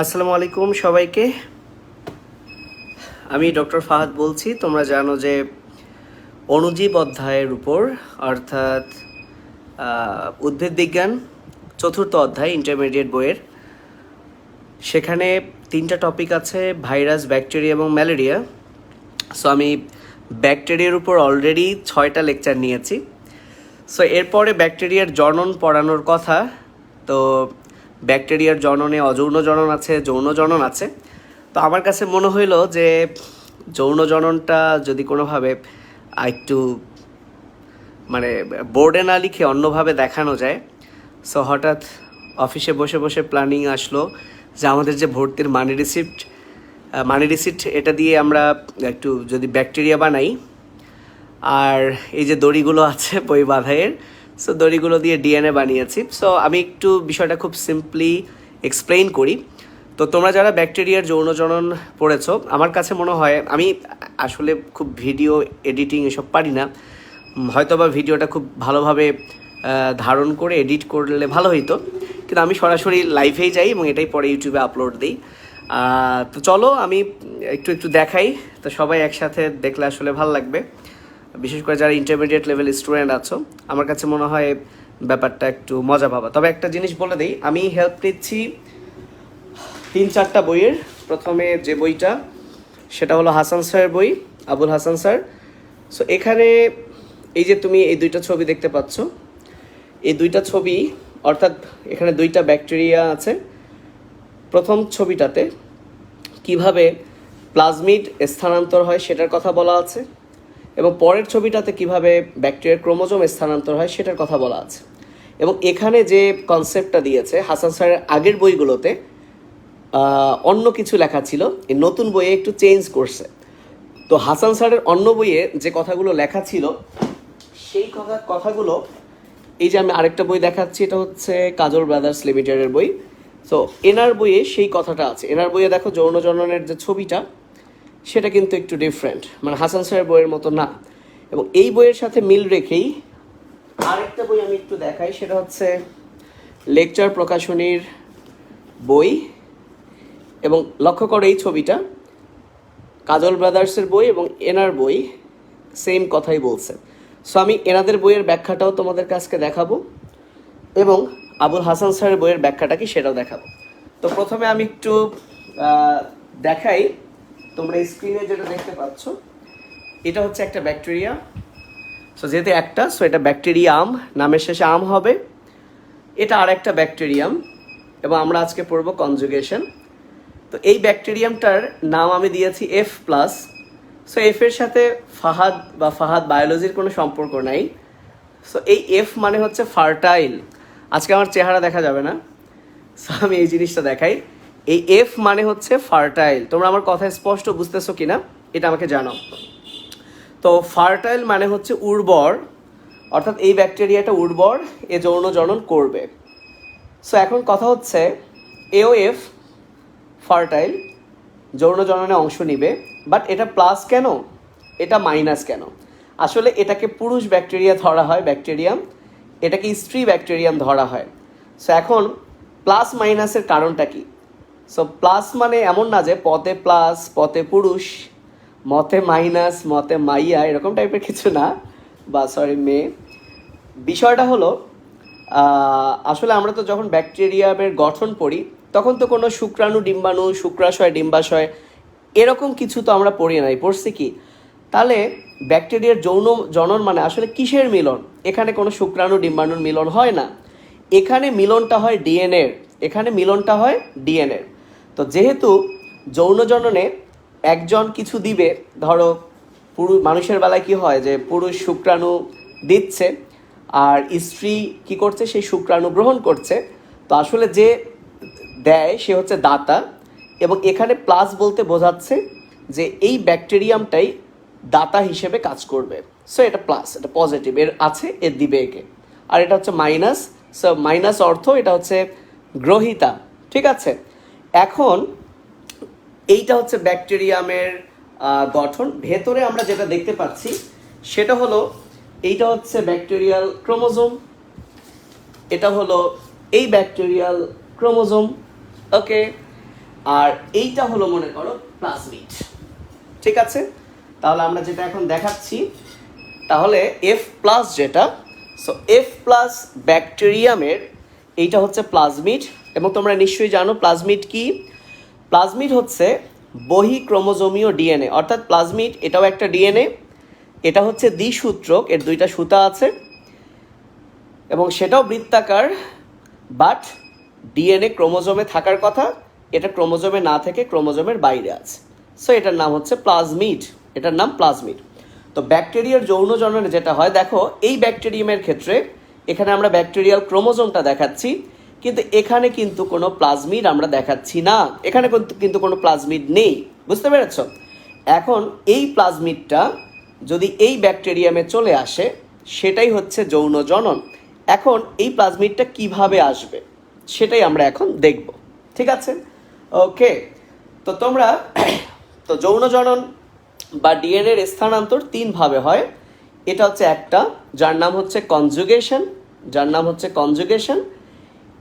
আসসালামু আলাইকুম সবাইকে। আমি ডক্টর ফাহাদ বলছি, তোমরা জানো যে অণুজীব অধ্যায়ের উপর, অর্থাৎ উদ্ভিদ বিজ্ঞান চতুর্থ অধ্যায় ইন্টারমিডিয়েট বইয়ের, সেখানে তিনটা টপিক আছে ভাইরাস ব্যাকটেরিয়া এবং ম্যালেরিয়া সো আমি ব্যাকটেরিয়ার উপর অলরেডি ছয়টা লেকচার নিয়েছি। সো এরপরে ব্যাকটেরিয়ার জনন পড়ানোর কথা, তো ব্যাকটেরিয়ার জননে, অযৌন জনন আছে, যৌন জনন আছে। তো আমার কাছে মনে হইল যে যৌন জননটা যদি কোনোভাবে একটু মানে বোর্ডে না লিখে অন্যভাবে দেখানো যায় সো হঠাৎ অফিসে বসে বসে প্ল্যানিং আসলো যে আমাদের যে ভর্তির মানি রিসিপ্ট মানি রিসিপ্ট এটা দিয়ে আমরা একটু যদি ব্যাকটেরিয়া বানাই, আর এই যে দড়িগুলো আছে বই বাঁধাইয়ের সো দড়িগুলো দিয়ে ডিএনএ বানিয়েছি। সো আমি একটু বিষয়টা খুব সিম্পলি এক্সপ্লেইন করি। তো তোমরা যারা ব্যাকটেরিয়ার যৌনজনন পড়েছ, আমার কাছে মনে হয়, আমি আসলে খুব ভিডিও এডিটিং এসব পারি না। হয়তো বা ভিডিওটা খুব ভালোভাবে ধারণ করে এডিট করলে ভালো হইতো। কিন্তু আমি সরাসরি লাইভেই যাই এবং এটাই পরে ইউটিউবে আপলোড দিই। তো চলো আমি একটু একটু দেখাই। তো সবাই একসাথে দেখলে আসলে ভালো লাগবে। বিশেষ করে যারা ইন্টারমিডিয়েট লেভেল স্টুডেন্ট আছো, আমার কাছে মনে হয় ব্যাপারটা একটু মজা পাবা। তবে একটা জিনিস বলে দিই, আমি হেল্প নিচ্ছি তিন চারটা বইয়ের। প্রথমে যে বইটা, সেটা হলো হাসান স্যারের বই, আবুল হাসান স্যার। সো এখানে এই যে তুমি এই দুইটা ছবি দেখতে পাচ্ছ, এই দুইটা ছবি, অর্থাৎ এখানে দুইটা ব্যাকটেরিয়া আছে। প্রথম ছবিটাতে কীভাবে প্লাজমিড স্থানান্তর হয় সেটার কথা বলা আছে। এবং পরের ছবিটাতে কীভাবে ব্যাকটেরিয়ার ক্রোমোজোম স্থানান্তর হয় সেটার কথা বলা আছে। এবং এখানে যে কনসেপ্টটা দিয়েছে, হাসান স্যারের আগের বইগুলোতে অন্য কিছু লেখা ছিল, এই নতুন বইয়ে একটু চেঞ্জ করছে। তো হাসান স্যারের অন্য বইয়ে যে কথাগুলো লেখা ছিল, সেই কথা, কথাগুলো, এই যে আমি আরেকটা বই দেখাচ্ছি, এটা হচ্ছে কাজল ব্রাদার্স লিমিটেডের বই। সো এনার বইয়ে সেই কথাটা আছে। এনার বইয়ে দেখো যৌন জননের যে ছবিটা সেটা কিন্তু একটু ডিফারেন্ট মানে হাসান স্যারের বইয়ের মতো না। এবং এই বইয়ের সাথে মিল রেখেই আরেকটা বই আমি একটু দেখাই, সেটা হচ্ছে লেকচার প্রকাশনীর বই। এবং লক্ষ্য করো এই ছবিটা। কাজল ব্রাদার্সের বই এবং এনার বই সেম কথাই বলছে। সো আমি এনাদের বইয়ের ব্যাখ্যাটাও তোমাদের কাছকে দেখাবো এবং আবুল হাসান স্যারের বইয়ের ব্যাখ্যাটা কি সেটাও দেখাবো। তো প্রথমে আমি একটু দেখাই তোমরা স্ক্রিনে যেটা দেখতে পাচ্ছ, এটা হচ্ছে একটা ব্যাকটেরিয়া সো যেহেতু একটা সো এটা ব্যাকটেরিয়াম নামের শেষে আম হবে। এটা আর একটা ব্যাকটেরিয়াম এবং আমরা আজকে পড়ব কনজুগেশন তো এই ব্যাকটেরিয়ামটার নাম আমি দিয়েছি এফ প্লাস সো এফ এর সাথে ফাহাদ বা ফাহাদ বায়োলজির কোনো সম্পর্ক নাই। সো এই এফ মানে হচ্ছে ফার্টাইল আজকে আমার চেহারা দেখা যাবে না। সো আমি এই জিনিসটা দেখাই। এই এফ মানে হচ্ছে ফার্টাইল তোমরা আমার কথা স্পষ্ট বুঝতেছো কিনা? এটা আমাকে জানাও। তো ফার্টাইল মানে হচ্ছে উর্বর, অর্থাৎ এই ব্যাকটেরিয়াটা উর্বর, এ যৌন জনন করবে। সো এখন কথা হচ্ছে এও এফ ফার্টাইল যৌন জননে অংশ নিবে বাট এটা প্লাস কেন? এটা মাইনাস কেন? আসলে এটাকে পুরুষ ব্যাকটেরিয়া ধরা হয় ব্যাকটেরিয়াম এটাকে স্ত্রী ব্যাকটেরিয়াম ধরা হয়। সো এখন প্লাস মাইনাসের কারণটা কি? সো প্লাস মানে এমন না যে পথে প্লাস পথে পুরুষ, মতে মাইনাস মতে মাইয়া, এরকম টাইপের কিছু না। বা সরি মেয়ে। বিষয়টা হলো আসলে আমরা তো যখন ব্যাকটেরিয়ামের গঠন পড়ি, তখন তো কোনো শুক্রাণু ডিম্বাণু, শুক্রাশয়, ডিম্বাশয়, এরকম কিছু তো আমরা পড়ি নাই। পড়ছি কি? তাহলে ব্যাকটেরিয়ার যৌন, জনন মানে আসলে কিসের মিলন? এখানে কোনো শুক্রাণু, ডিম্বাণুর মিলন হয় না। এখানে মিলনটা হয় ডিএনএর এখানে মিলনটা হয় ডিএনএর তো যেহেতু যৌন জননে একজন কিছু দিবে, ধরো পুরুষ মানুষের বেলায় কি হয় যে পুরুষ শুক্রাণু দিচ্ছে আর স্ত্রী কি করছে? সেই শুক্রাণু গ্রহণ করছে। তো আসলে যে দেয় সে হচ্ছে দাতা এবং এখানে প্লাস বলতে বোঝাচ্ছে যে এই ব্যাকটেরিয়ামটাই দাতা হিসেবে কাজ করবে। সো এটা প্লাস এটা পজিটিভ এর আছে, এর দিবে একে। আর এটা হচ্ছে মাইনাস সো মাইনাস অর্থ এটা হচ্ছে গ্রহিতা, ঠিক আছে? এখন এইটা হচ্ছে ব্যাকটেরিয়ামের গঠন। ভেতরে আমরা যেটা দেখতে পাচ্ছি, সেটা হলো এইটা হচ্ছে ব্যাকটেরিয়াল ক্রোমোজোম। এটা হলো এই ব্যাকটেরিয়াল ক্রোমোজোম, ওকে? আর এইটা হলো, মনে করো, প্লাজমিড। ঠিক আছে? তাহলে আমরা যেটা এখন দেখাচ্ছি, তাহলে এফ প্লাস যেটা সো এফ প্লাস ব্যাকটেরিয়ামের, এইটা হচ্ছে প্লাজমিড। এবং তোমরা নিশ্চয়ই জানো প্লাজমিড কি? প্লাজমিড হচ্ছে বহি ক্রোমোজোমীয় ডিএনএ। অর্থাৎ প্লাজমিড এটাও একটা ডিএনএ, এটা হচ্ছে দ্বিসূত্রক, এর দুইটা সুতা আছে, এবং সেটাও বৃত্তাকার বাট ডিএনএ ক্রোমোজোমে থাকার কথা, এটা ক্রোমোজোমে না থেকে ক্রোমোজোমের বাইরে আছে। সো এটার নাম হচ্ছে প্লাজমিড এটার নাম প্লাজমিড তো ব্যাকটেরিয়ার যৌন জননে যেটা হয়, দেখো, এই ব্যাকটেরিয়ামের ক্ষেত্রে, এখানে আমরা ব্যাকটেরিয়াল ক্রোমোজোমটা দেখাচ্ছি কিন্তু এখানে কিন্তু কোনো প্লাজমিড আমরা দেখাচ্ছি না। এখানে কিন্তু- কোনো প্লাজমিড নেই। বুঝতে পেরেছ? এখন এই প্লাজমিডটা যদি এই ব্যাকটেরিয়ামে চলে আসে, সেটাই হচ্ছে যৌন জনন। এখন এই প্লাজমিডটা কীভাবে আসবে, সেটাই আমরা এখন দেখব। ঠিক আছে? ওকে। তো তোমরা, তো যৌন জনন বা ডিএনএর স্থানান্তর তিনভাবে হয়। এটা হচ্ছে একটা, যার নাম হচ্ছে কনজুগেশন, যার নাম হচ্ছে কনজুগেশন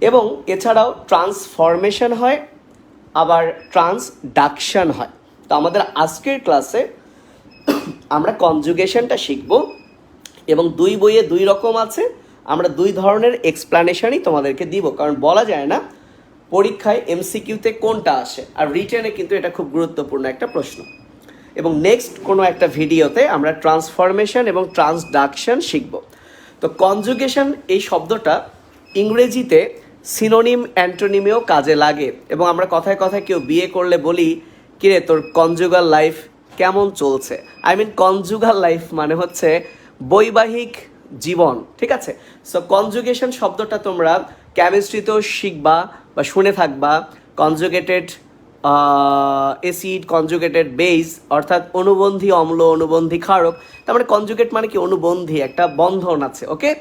এবং এছাড়াও ট্রান্সফরমেশন হয়, আবার ট্রান্সডাকশান হয়। তো আমাদের আজকের ক্লাসে আমরা কনজুগেশনটা শিখব এবং দুই বইয়ে দুই রকম আছে, আমরা দুই ধরনের এক্সপ্লানেশনই তোমাদেরকে দিব, কারণ বলা যায় না পরীক্ষায় এমসিকিউতে কোনটা আসে, আর রিটেনে কিন্তু এটা খুব গুরুত্বপূর্ণ একটা প্রশ্ন। এবং নেক্সট কোনো একটা ভিডিওতে আমরা ট্রান্সফরমেশন এবং ট্রান্সডাকশন শিখব। তো কনজুগেশন এই শব্দটা ইংরেজিতে সিনোনিম অ্যান্টোনিমেও কাজে লাগে। এবং আমরা কথায় কথায় কেউ বিয়ে করলে বলি, কিরে, তোর কনজুগাল লাইফ কেমন চলছে? আই মিন কনজুগাল লাইফ মানে হচ্ছে বৈবাহিক জীবন, ঠিক আছে? সো কনজুগেশন শব্দটা তোমরা কেমিস্ট্রিতেও শিখবা বা শুনে থাকবা। কনজুগেটেড এসিড কনজুগেটেড বেস অর্থাৎ অনুবন্ধী অম্ল, অনুবন্ধী ক্ষারক। তার মানে কনজুগেট মানে কি? অনুবন্ধী, একটা বন্ধন আছে ওকে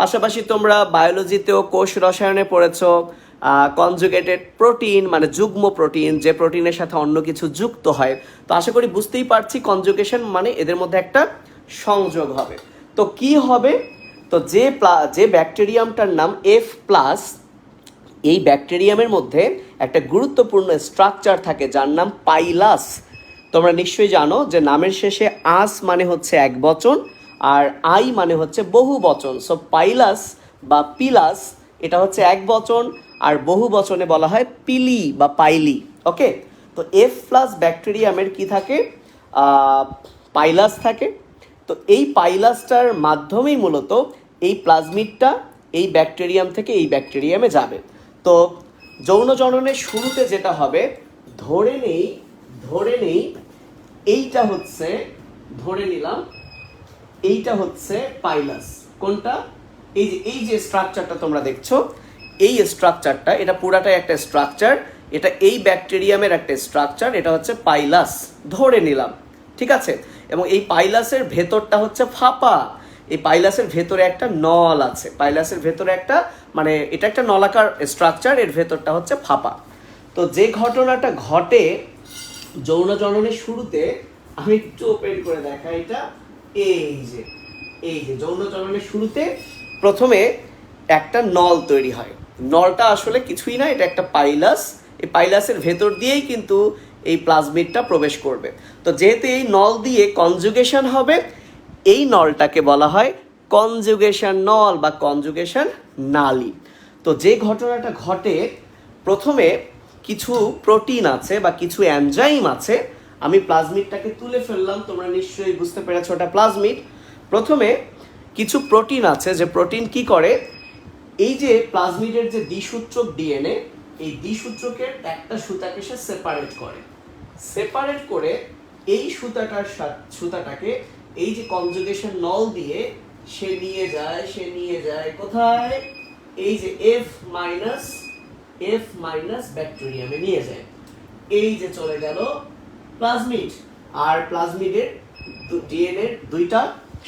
পাশাপাশি তোমরা বায়োলজিতেও কোষ রসায়নে পড়েছো কনজুগেটেড প্রোটিন মানে যুগ্ম প্রোটিন যে প্রোটিনের সাথে অন্য কিছু যুক্ত হয়। তো আশা করি বুঝতেই পারছি কনজুগেশন মানে এদের মধ্যে একটা সংযোগ হবে। তো কি হবে? তো যে যে ব্যাকটেরিয়ামটার নাম এফ প্লাস এই ব্যাকটেরিয়ামের মধ্যে একটা গুরুত্বপূর্ণ স্ট্রাকচার থাকে যার নাম পাইলাস তোমরা নিশ্চয়ই জানো যে নামের শেষে আস মানে হচ্ছে এক বচন আর আই মানে হচ্ছে বহু বচন। সো পাইলাস বা পিলাস, এটা হচ্ছে এক বচন, আর বহু বচনে বলা হয় পিলি বা পাইলি। ওকে তো এফ প্লাস ব্যাকটেরিয়ামের কি থাকে? পাইলাস থাকে। তো এই পাইলাসটার মাধ্যমেই মূলত এই প্লাজমিডটা এই ব্যাকটেরিয়াম থেকে এই ব্যাকটেরিয়ামে যাবে। তো যৌন জননের শুরুতে যেটা হবে, ধরে নেই ধরে নেই, এইটা হচ্ছে, ধরে নিলাম এইটা হচ্ছে পাইলাস। কোনটা? এই যে এই যে স্ট্রাকচারটা তোমরা দেখছ, এই স্ট্রাকচারটা এটা পুরাটাই একটা স্ট্রাকচার এটা এই ব্যাকটেরিয়ামের একটা স্ট্রাকচার এটা হচ্ছে পাইলাস। ধরে নিলাম, ঠিক আছে? এবং এই পাইলাসের ভেতরটা হচ্ছে ফাঁপা। এই পাইলাসের ভেতরে একটা নল আছে। পাইলাসের ভেতরে একটা মানে এটা একটা নলাকার স্ট্রাকচার এর ভেতরটা হচ্ছে ফাঁপা। তো যে ঘটনাটা ঘটে যৌন জননের শুরুতে, আমি একটু ওপেন করে দেখাই এটা। এই যে এই যে যৌন জননের শুরুতে প্রথমে একটা নল তৈরি হয়। নলটা আসলে কিছুই না, এটা একটা পাইলাস। এই পাইলাসের ভেতর দিয়েই কিন্তু এই প্লাজমিডটা প্রবেশ করবে। তো যেহেতু এই নল দিয়ে কনজুগেশন হবে, এই নলটাকে বলা হয় কনজুগেশন নল বা কনজুগেশন নালী। তো যে ঘটনাটা ঘটে, প্রথমে কিছু প্রোটিন আছে বা কিছু অ্যানজাইম আছে আমি প্লাজমিডটাকে তুলে ফেললাম, তোমরা নিশ্চয়ই বুঝতে পেরেছ ওটা প্লাজমিড। প্রথমে কিছু প্রোটিন আছে, যে প্রোটিন কি করে? এই যে প্লাজমিডের যে দ্বিসূত্রক ডিএনএ, এই দ্বিসূত্রকের একটা সুতাকে সে সেপারেট করে। সেপারেট করে এই সুতাটার সুতাটাকে এই যে কনজুগেশন নল দিয়ে সে নিয়ে যায়, সে নিয়ে যায় কোথায়? এই যে এফ মাইনাস এফ মাইনাস ব্যাকটেরিয়ামে নিয়ে যায়। এই যে চলে গেল প্লাজমিড। আর প্লাজমিডের ডিএনএ দুইটা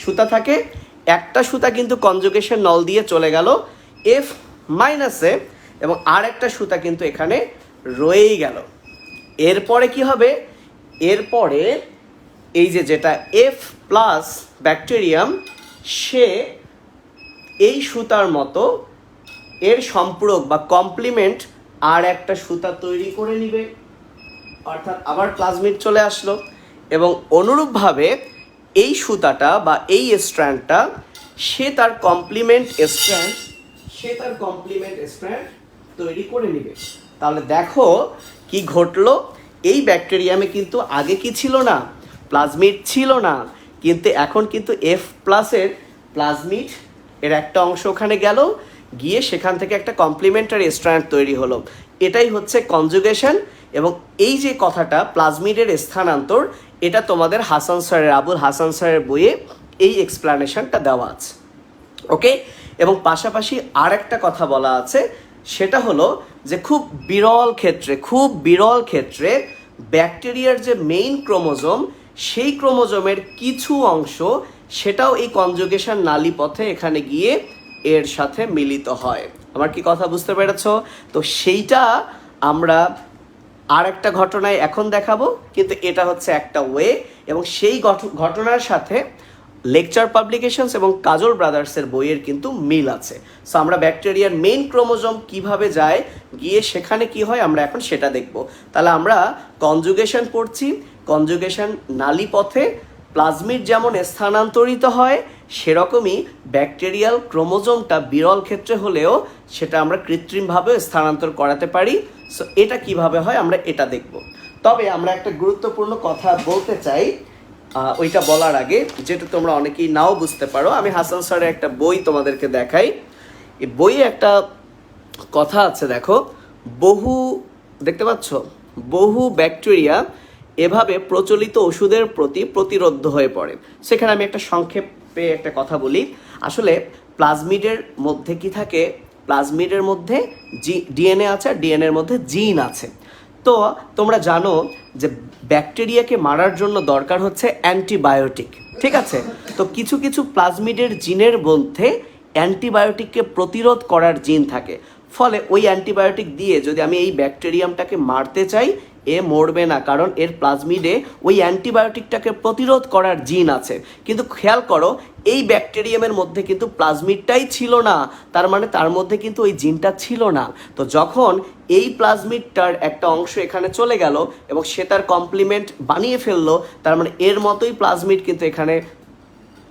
সুতা থাকে। একটা সুতা কিন্তু কনজুগেশন নল দিয়ে চলে গেল এফ মাইনাসে এবং আর একটা সুতা কিন্তু এখানে রয়েই গেল। এরপরে কি হবে? এরপরে এই যে যেটা এফ প্লাস ব্যাকটেরিয়াম সে এই সুতার মতো এর সম্পূরক বা কমপ্লিমেন্ট আর একটা সুতা তৈরি করে নিবে। অর্থাৎ আবার প্লাজমিড চলে আসলো এবং অনুরূপভাবে এই সুতাটা বা এই স্ট্র্যান্ডটা সে তার কমপ্লিমেন্ট স্ট্র্যান্ড সে তার কমপ্লিমেন্ট স্ট্র্যান্ড তৈরি করে নেবে। তাহলে দেখো কি ঘটলো। এই ব্যাকটেরিয়ামে কিন্তু আগে কি ছিল না? প্লাজমিড ছিল না। কিন্তু এখন কিন্তু এফ প্লাসের প্লাজমিড এর একটা অংশ ওখানে গেল। গিয়ে সেখান থেকে একটা কমপ্লিমেন্টারি স্ট্র্যান্ড তৈরি হলো। এটাই হচ্ছে কনজুগেশন এবং এই যে কথাটা প্লাজমিডের স্থানান্তর, এটা তোমাদের হাসান স্যারের, আবুল হাসান স্যারের বইয়ে এই এক্সপ্লানেশনটা দেওয়া আছে। ওকে? এবং পাশাপাশি আর একটা কথা বলা আছে, সেটা হলো যে খুব বিরল ক্ষেত্রে, খুব বিরল ক্ষেত্রে ব্যাকটেরিয়ার যে মেইন ক্রোমোজোম, সেই ক্রোমোজোমের কিছু অংশ সেটাও এই কনজুগেশন নালী পথে এখানে গিয়ে এর সাথে মিলিত হয়। আমার কি কথা বুঝতে পেরেছ? তো সেইটা আমরা আর একটা ঘটনায় এখন দেখাবো, কিন্তু এটা হচ্ছে একটা ওয়ে এবং সেই ঘটনার সাথে লেকচার পাবলিকেশনস এবং কাজল ব্রাদার্সের বইয়ের কিন্তু মিল আছে। সো আমরা ব্যাকটেরিয়ার মেইন ক্রোমোজোম কীভাবে যায়, গিয়ে সেখানে কি হয়, আমরা এখন সেটা দেখব। তাহলে আমরা কনজুগেশন পড়ছি, কনজুগেশন নালী পথে প্লাজমিড যেমন স্থানান্তরিত হয় সেরকমই ব্যাকটেরিয়াল ক্রোমোজোমটা বিরল ক্ষেত্রে হলেও সেটা আমরা কৃত্রিমভাবে স্থানান্তর করাতে পারি। সো এটা কীভাবে হয় আমরা এটা দেখব। তবে আমরা একটা গুরুত্বপূর্ণ কথা বলতে চাই ওইটা বলার আগে, যেটা তোমরা অনেকেই নাও বুঝতে পারো, আমি হাসান স্যারের একটা বই তোমাদেরকে দেখাই। এই বইয়ে একটা কথা আছে, দেখো, বহু, দেখতে পাচ্ছ? বহু ব্যাকটেরিয়া এভাবে প্রচলিত ওষুধের প্রতি প্রতিরোধ হয়ে পড়ে। সেখানে আমি একটা সংক্ষেপে একটা কথা বলি। আসলে প্লাজমিডের মধ্যে কি থাকে? প্লাজমিডের মধ্যে জি, ডিএনএ আছে আর ডিএনএর মধ্যে জিন আছে। তো তোমরা জানো যে ব্যাকটেরিয়াকে মারার জন্য দরকার হচ্ছে অ্যান্টিবায়োটিক, ঠিক আছে? তো কিছু কিছু প্লাজমিডের জিনের মধ্যে অ্যান্টিবায়োটিককে প্রতিরোধ করার জিন থাকে। ফলে ওই অ্যান্টিবায়োটিক দিয়ে যদি আমি এই ব্যাকটেরিয়ামটাকে মারতে চাই এ মরবে না, কারণ এর প্লাজমিডে ওই অ্যান্টিবায়োটিকটাকে প্রতিরোধ করার জিন আছে। কিন্তু খেয়াল করো, এই ব্যাকটেরিয়ামের মধ্যে কিন্তু প্লাজমিডটাই ছিল না, তার মানে তার মধ্যে কিন্তু ওই জিনটা ছিল না। তো যখন এই প্লাজমিডটার একটা অংশ এখানে চলে গেল এবং সে তার কমপ্লিমেন্ট বানিয়ে ফেলল, তার মানে এর মতোই প্লাজমিড কিন্তু এখানে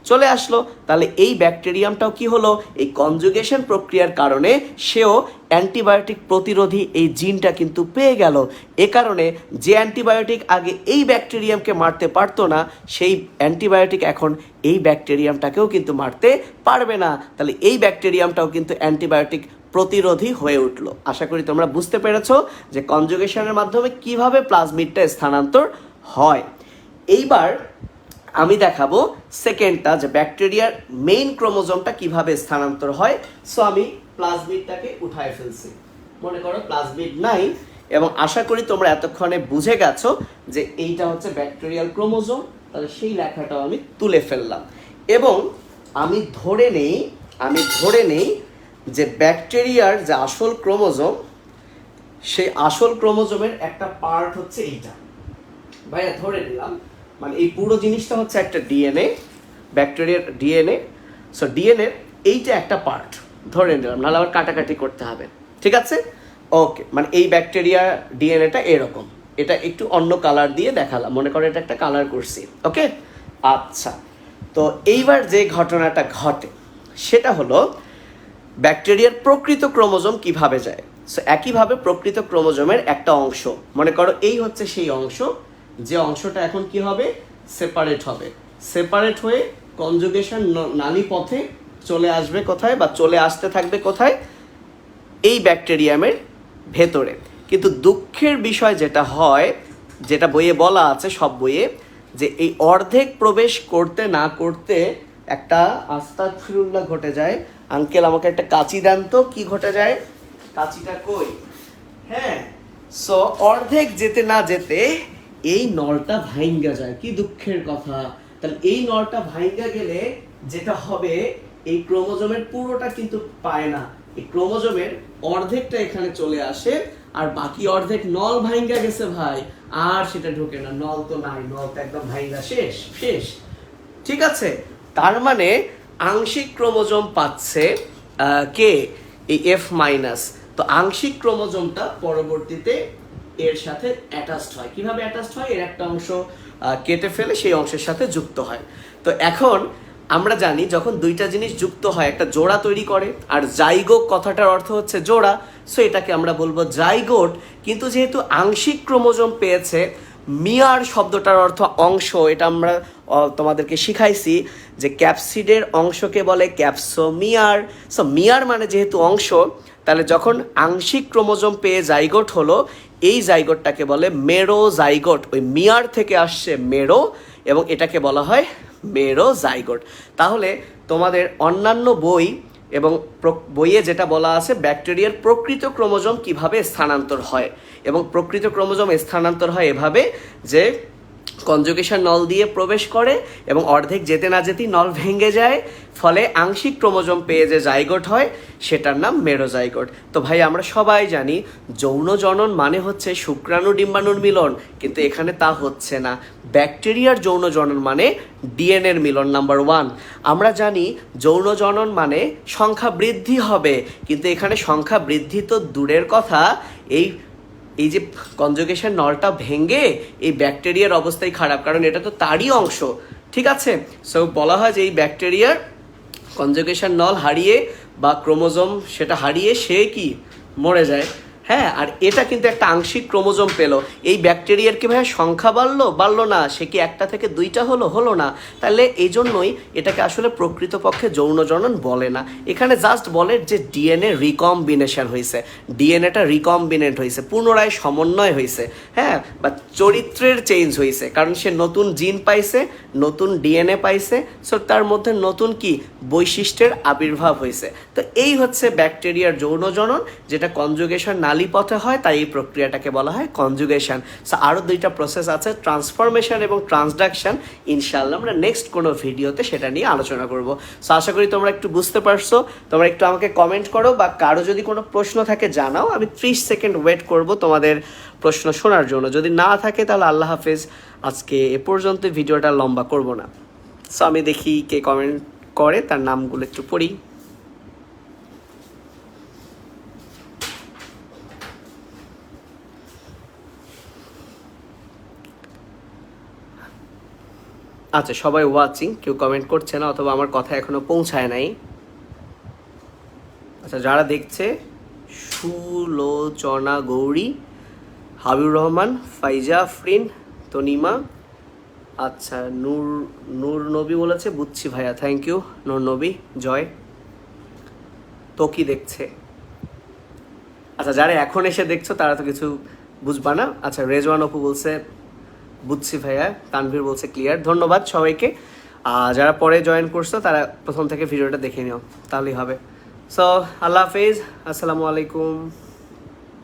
চলে আসলো। তাহলে এই ব্যাকটেরিয়ামটাও কি হলো? এই কনজুগেশন প্রক্রিয়ার কারণে সেও অ্যান্টিবায়োটিক প্রতিরোধী এই জিনটা কিন্তু পেয়ে গেল। এ কারণে যে অ্যান্টিবায়োটিক আগে এই ব্যাকটেরিয়ামকে মারতে পারতো না, সেই অ্যান্টিবায়োটিক এখন এই ব্যাকটেরিয়ামটাকেও কিন্তু মারতে পারবে না। তাহলে এই ব্যাকটেরিয়ামটাও কিন্তু অ্যান্টিবায়োটিক প্রতিরোধী হয়ে উঠল। আশা করি তোমরা বুঝতে পেরেছ যে কনজুগেশনের মাধ্যমে কীভাবে প্লাজমিডটা স্থানান্তর হয়। এইবার আমি দেখাবো সেকেন্ডটা যে ব্যাকটেরিয়ার মেইন ক্রোমোজোমটা কীভাবে স্থানান্তর হয়। সো আমি প্লাজমিডটাকে উঠায় ফেলছি। মনে করো প্লাজমিড নাই, এবং আশা করি তোমরা এতক্ষণে বুঝে গেছো যে এইটা হচ্ছে ব্যাকটেরিয়াল ক্রোমোজোম তাহলে সেই লেখাটাও আমি তুলে ফেললাম। এবং আমি ধরে নেই, আমি ধরে নেই যে ব্যাকটেরিয়ার যে আসল ক্রোমোজোম সেই আসল ক্রোমোজোমের একটা পার্ট হচ্ছে এইটা। ভাইয়া, ধরে নিলাম। মানে এই পুরো জিনিসটা হচ্ছে একটা ডিএনএ, ব্যাকটেরিয়ার ডিএনএ। সো ডিএনএ এইটা একটা পার্ট ধরে নিলাম, নাহলে আবার কাটাকাটি করতে হবে। ঠিক আছে? ওকে মানে এই ব্যাকটেরিয়া ডিএনএটা এরকম। এটা একটু অন্য কালার দিয়ে দেখালাম। মনে করো এটা একটা কালার করছি। ওকে আচ্ছা। তো এইবার যে ঘটনাটা ঘটে, সেটা হলো ব্যাকটেরিয়ার প্রকৃত ক্রোমোজোম কীভাবে যায়? সো একইভাবে প্রকৃত ক্রোমোজোমের একটা অংশ। মনে করো এই হচ্ছে সেই অংশ। যে অংশটা এখন কি হবে? সেপারেট হবে। সেপারেট হয়ে কনজুগেশন নালী পথে চলে আসবে কোথায় বা চলে আসতে থাকবে কোথায়? এই ব্যাকটেরিয়ামের ভেতরে। কিন্তু দুঃখের বিষয় যেটা হয়, যেটা বইয়ে বলা আছে সব বইয়ে, যে এই অর্ধেক প্রবেশ করতে না করতে একটা আস্তাক ফিরুল্লাহ ঘটে যায়। আঙ্কেল, আমাকে একটা কাঁচি দেন তো, কি ঘটে যায়? কাঁচিটা কই? হ্যাঁ সো অর্ধেক যেতে না যেতে এই নলটা ভাইঙ্গা যায়, কি দুঃখের কথা। তাহলে এই নলটা ভাইঙ্গা গেলে যেটা হবে, এই ক্রোমোজোমের পুরোটা কিন্তু পায় না। এই ক্রোমোজোমের অর্ধেকটা এখানে চলে আসে, আর বাকি অর্ধেক নল ভাইঙ্গা গেছে ভাই, আর সেটা ঢোকে না। নল তো নাই, নল তো একদম ভাইঙ্গা, শেষ শেষ। ঠিক আছে? তার মানে আংশিক ক্রোমোজোম পাচ্ছে কে? এই এফ মাইনাস। তো আংশিক ক্রোমোজোমটা পরবর্তীতে এর সাথে অ্যাটাচড হয়। কীভাবে অ্যাটাচড হয়? এর একটা অংশ কেটে ফেলে সেই অংশের সাথে যুক্ত হয়। তো এখন আমরা জানি যখন দুইটা জিনিস যুক্ত হয়, একটা জোড়া তৈরি করে, আর জাইগোক কথাটার অর্থ হচ্ছে জোড়া, সো এটাকে আমরা বলব জাইগোট। কিন্তু যেহেতু আংশিক ক্রোমোজোম পেয়েছে, মিয়ার শব্দটার অর্থ অংশ, এটা আমরা তোমাদেরকে শিখাইছি যে ক্যাপসিডের অংশকে বলে ক্যাপসোমিয়ার। সো মিয়ার মানে যেহেতু অংশ তাহলে যখন আংশিক ক্রোমোজোম পেয়ে জাইগোট হলো, এই জাইগোটটাকে বলে মেরো জাইগোট ওই মিয়ার থেকে আসছে মেরো এবং এটাকে বলা হয় মেরো জাইগোট তাহলে তোমাদের অন্যান্য বই এবং বইয়ে যেটা বলা আছে, ব্যাকটেরিয়ার প্রকৃত ক্রোমোজোম কীভাবে স্থানান্তর হয়? এবং প্রকৃত ক্রোমোজোম স্থানান্তর হয় এভাবে যে কনজুগেশন নল দিয়ে প্রবেশ করে এবং অর্ধেক যেতে না যেতেই নল ভেঙে যায়। ফলে আংশিক ক্রোমোজোম পেয়ে যে জাইগোট হয়, সেটার নাম মেরোজাইগোট। তো ভাই, আমরা সবাই জানি যৌন জনন মানে হচ্ছে শুক্রাণু ডিম্বাণুর মিলন, কিন্তু এখানে তা হচ্ছে না। ব্যাকটেরিয়ার যৌন জনন মানে ডিএনএর মিলন নাম্বার ওয়ান। আমরা জানি যৌন জনন মানে সংখ্যা বৃদ্ধি হবে, কিন্তু এখানে সংখ্যা বৃদ্ধি তো দূরের কথা। এই এই যে কনজুগেশন নলটা ভেঙে এই ব্যাকটেরিয়ার অবস্থাই খারাপ, কারণ এটা তো তারই অংশ। ঠিক আছে? সো বলা হয় যে এই ব্যাকটেরিয়ার কনজুগেশন নল হারিয়ে বা ক্রোমোজোম সেটা হারিয়ে সে কি? মরে যায়। হ্যাঁ আর এটা কিন্তু একটা আংশিক ক্রোমোজোম পেল। এই ব্যাকটেরিয়ার কি ভাই সংখ্যা বাড়লো? বাড়লো না। সে কি একটা থেকে দুইটা হলো? হলো না। তাহলে এই জন্যই এটাকে আসলে প্রকৃতপক্ষে যৌন জনন বলে না। এখানে জাস্ট বলে যে ডিএনএ রিকম্বিনেশন হয়েছে। ডিএনএটা রিকম্বিনেন্ট হয়েছে, পুনরায় সমন্বয় হয়েছে। হ্যাঁ বা চরিত্রের চেঞ্জ হয়েছে। কারণ সে নতুন জিন পাইছে, নতুন ডিএনএ পাইছে, সো তার মধ্যে নতুন কি? বৈশিষ্ট্যের আবির্ভাব হয়েছে। তো এই হচ্ছে ব্যাকটেরিয়ার যৌন জনন, যেটা কনজুগেশন নালী পথে হয়, তাই এই প্রক্রিয়াটাকে বলা হয় কনজুগেশন সো আরও দুইটা প্রসেস আছে ট্রান্সফরমেশন এবং ট্রান্সডাকশন ইনশাল্লাহ আমরা নেক্সট কোনো ভিডিওতে সেটা নিয়ে আলোচনা করব। সো আশা করি তোমরা একটু বুঝতে পারছ। তোমরা একটু আমাকে কমেন্ট করো বা কারও যদি কোনো প্রশ্ন থাকে জানাও। আমি ত্রিশ সেকেন্ড ওয়েট করব তোমাদের প্রশ্ন শোনার জন্য। যদি না থাকে তাহলে আল্লাহ হাফেজ, আজকে এ পর্যন্ত ভিডিওটা লম্বা করব না। সো আমি দেখি কে কমেন্ট করে, তার নামগুলো একটু পড়ি। আচ্ছা সবাই ওয়াচিং কেউ কমেন্ট করছে না অথবা আমার কথা এখনও পৌঁছায় নাই। আচ্ছা যারা দেখছে, সুলোচনা গৌরী, হাবিবুর রহমান, ফাইজা আফরিন তনিমা আচ্ছা নূর নূর নবী বলেছে, বুঝছি ভাইয়া থ্যাংক ইউ নূর নবী, জয়। তো কি দেখছে। আচ্ছা যারা এখন এসে দেখছ, তারা তো কিছু বুঝবা না। আচ্ছা রেজওয়ান অপু বলছে বুঝছি ভাইয়া, তানভীর বলছে ক্লিয়ার ধন্যবাদ সবাইকে। যারা পরে জয়েন করছ, তারা প্রথম থেকে ভিডিওটা দেখে নিও, তাহলেই হবে। সো আল্লাহ হাফিজ, আসসালামু আলাইকুম।